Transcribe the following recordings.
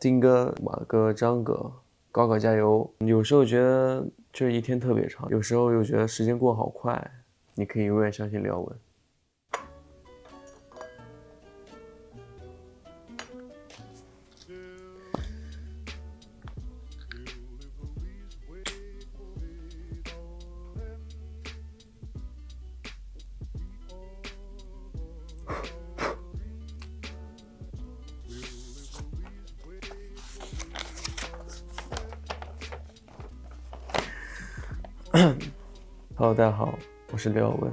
丁哥、马哥、张哥，高考加油！有时候觉得这一天特别长，有时候又觉得时间过好快。你可以永远相信廖文。Hello，大家好，我是刘耀文。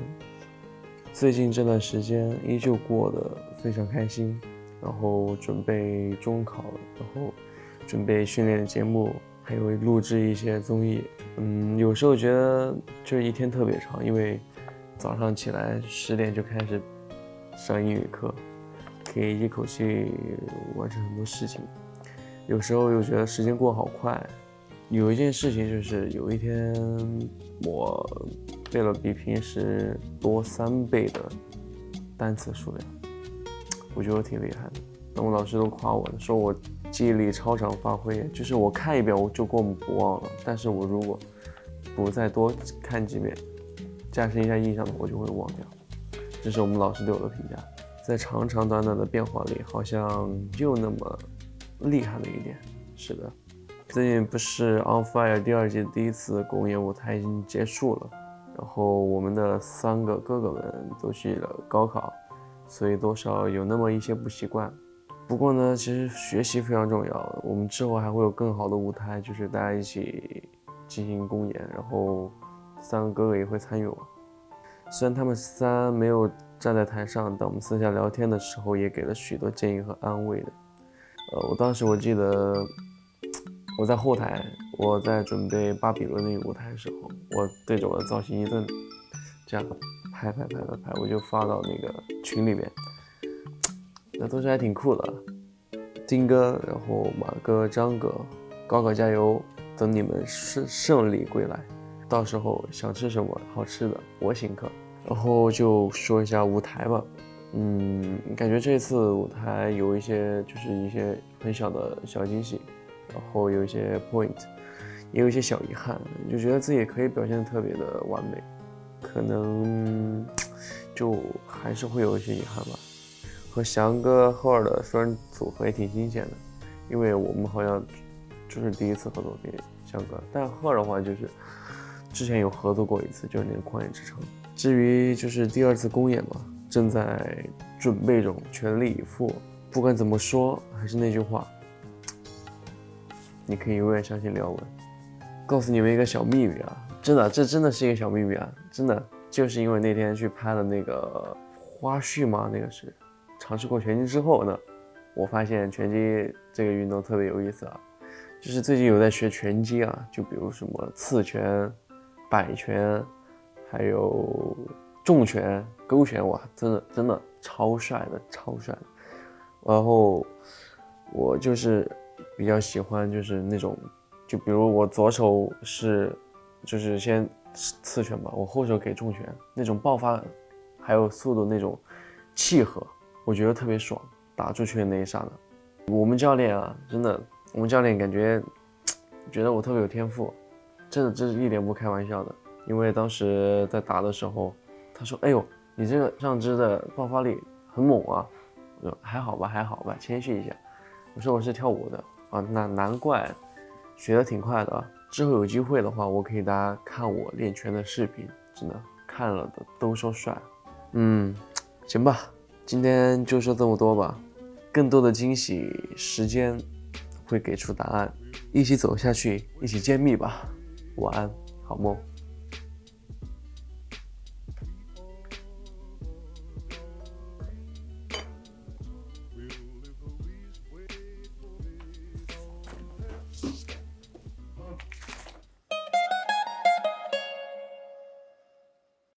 最近这段时间依旧过得非常开心，然后准备中考，然后准备训练节目，还有录制一些综艺。嗯，有时候觉得这一天特别长，因为早上起来十点就开始上英语课，可以一口气完成很多事情。有时候又觉得时间过好快。有一件事情就是，有一天我背了比平时多三倍的单词数量，我觉得我挺厉害的。那我老师都夸我，说我记忆力超常发挥，就是我看一遍我就过目不忘了。但是我如果不再多看几遍，加深一下印象的，我就会忘掉。这是我们老师对我的评价。在长长短短的变化里，好像就那么厉害了一点。是的。最近不是《On Fire》第二季第一次公演舞台已经结束了，然后我们的三个哥哥们都去了高考，所以多少有那么一些不习惯。不过呢，其实学习非常重要。我们之后还会有更好的舞台，就是大家一起进行公演，然后三个哥哥也会参与。虽然他们三没有站在台上，但我们私下聊天的时候也给了许多建议和安慰的。呃，我当时我记得。我在后台，我在准备巴比伦那个舞台的时候，我对着我的造型一顿这样拍拍拍拍拍，我就发到那个群里面，那都是还挺酷的。丁哥，然后马哥、张哥，高考加油！等你们胜胜利归来，到时候想吃什么好吃的，我请客。然后就说一下舞台吧，嗯，感觉这次舞台有一些就是一些很小的小惊喜。然后有一些 point，也有一些小遗憾，就觉得自己可以表现的特别的完美，可能就还是会有一些遗憾吧。和翔哥、赫尔的双人组合也挺新鲜的，因为我们好像就是第一次合作给翔哥，但赫尔的话就是之前有合作过一次，就是那个旷野之城。至于就是第二次公演嘛，正在准备中，全力以赴。不管怎么说，还是那句话。你可以永远相信廖文。告诉你们一个小秘密啊，真的，这真的是一个小秘密啊，真的，就是因为那天去拍的那个花絮嘛，那个是尝试过拳击之后呢，我发现拳击这个运动特别有意思啊，就是最近有在学拳击啊，就比如什么刺拳、摆拳，还有重拳、勾拳，哇，真的真的超帅的，超帅的。然后我就是。比较喜欢就是那种，就比如我左手是，就是先刺拳吧，我后手给重拳，那种爆发还有速度那种契合，我觉得特别爽。打出去的那一刹那，我们教练啊，真的，我们教练感觉觉得我特别有天赋，真的这是一点不开玩笑的。因为当时在打的时候，他说：“哎呦，你这个上肢的爆发力很猛啊。”我说：“还好吧，还好吧，谦虚一下。”我说：“我是跳舞的。”啊，那难怪学的挺快的。之后有机会的话，我可以大家看我练拳的视频，真的看了的都说帅。嗯，行吧，今天就说这么多吧。更多的惊喜，时间会给出答案。一起走下去，一起揭秘吧。晚安，好梦。